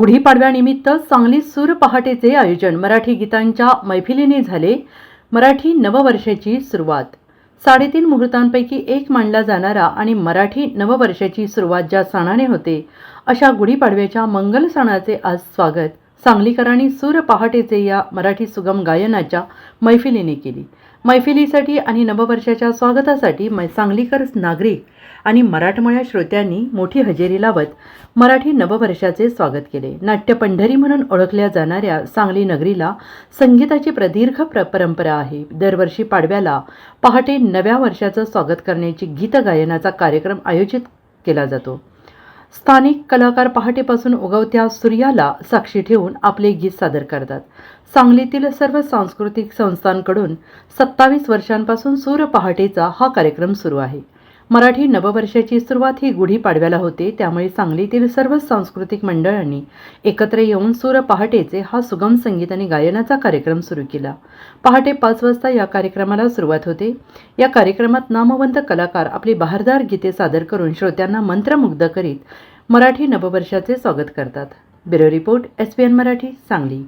गुढीपाडव्यानिमित्त सांगली सूर पहाटेचे आयोजन. मराठी गीतांच्या मैफिलीने झाले मराठी नववर्षाची सुरुवात. साडेतीन मुहूर्तांपैकी एक मानला जाणारा आणि मराठी नववर्षाची सुरुवात ज्या सणाने होते अशा गुढीपाडव्याच्या मंगल सणाचे आज स्वागत सांगलीकरांनी सूर पहाटेचे या मराठी सुगम गायनाच्या मैफिलीने केली. मैफिलीसाठी आणि नववर्षाच्या स्वागतासाठी मै सांगलीकर नागरिक आणि मराठमोळ्या श्रोत्यांनी मोठी हजेरी लावत मराठी नववर्षाचे स्वागत केले. नाट्य पंढरी म्हणून ओळखल्या जाणाऱ्या सांगली नगरीला संगीताची प्रदीर्घ प्र परंपरा आहे. दरवर्षी पाडव्याला पहाटे नव्या वर्षाचं स्वागत करण्याची गीतगायनाचा कार्यक्रम आयोजित केला जातो. स्थानिक कलाकार पहाटेपासून उगवत्या सूर्याला साक्षी ठेवून आपले गीत सादर करतात. सांगलीतील सर्व सांस्कृतिक संस्थांकडून सत्तावीस वर्षांपासून सूर पहाटेचा हा कार्यक्रम सुरू आहे. मराठी नववर्षाची सुरुवात ही गुढीपाडव्याला होते. त्यामुळे सांगलीतील सर्वच सांस्कृतिक मंडळांनी एकत्र येऊन सूर पहाटेचे हा सुगम संगीत आणि गायनाचा कार्यक्रम सुरू केला. पहाटे पाच वाजता या कार्यक्रमाला सुरुवात होते. या कार्यक्रमात नामवंत कलाकार आपली बहारदार गीते सादर करून श्रोत्यांना मंत्रमुग्ध करीत मराठी नववर्षाचे स्वागत करतात. Bureau report S P N Marathi Sangli.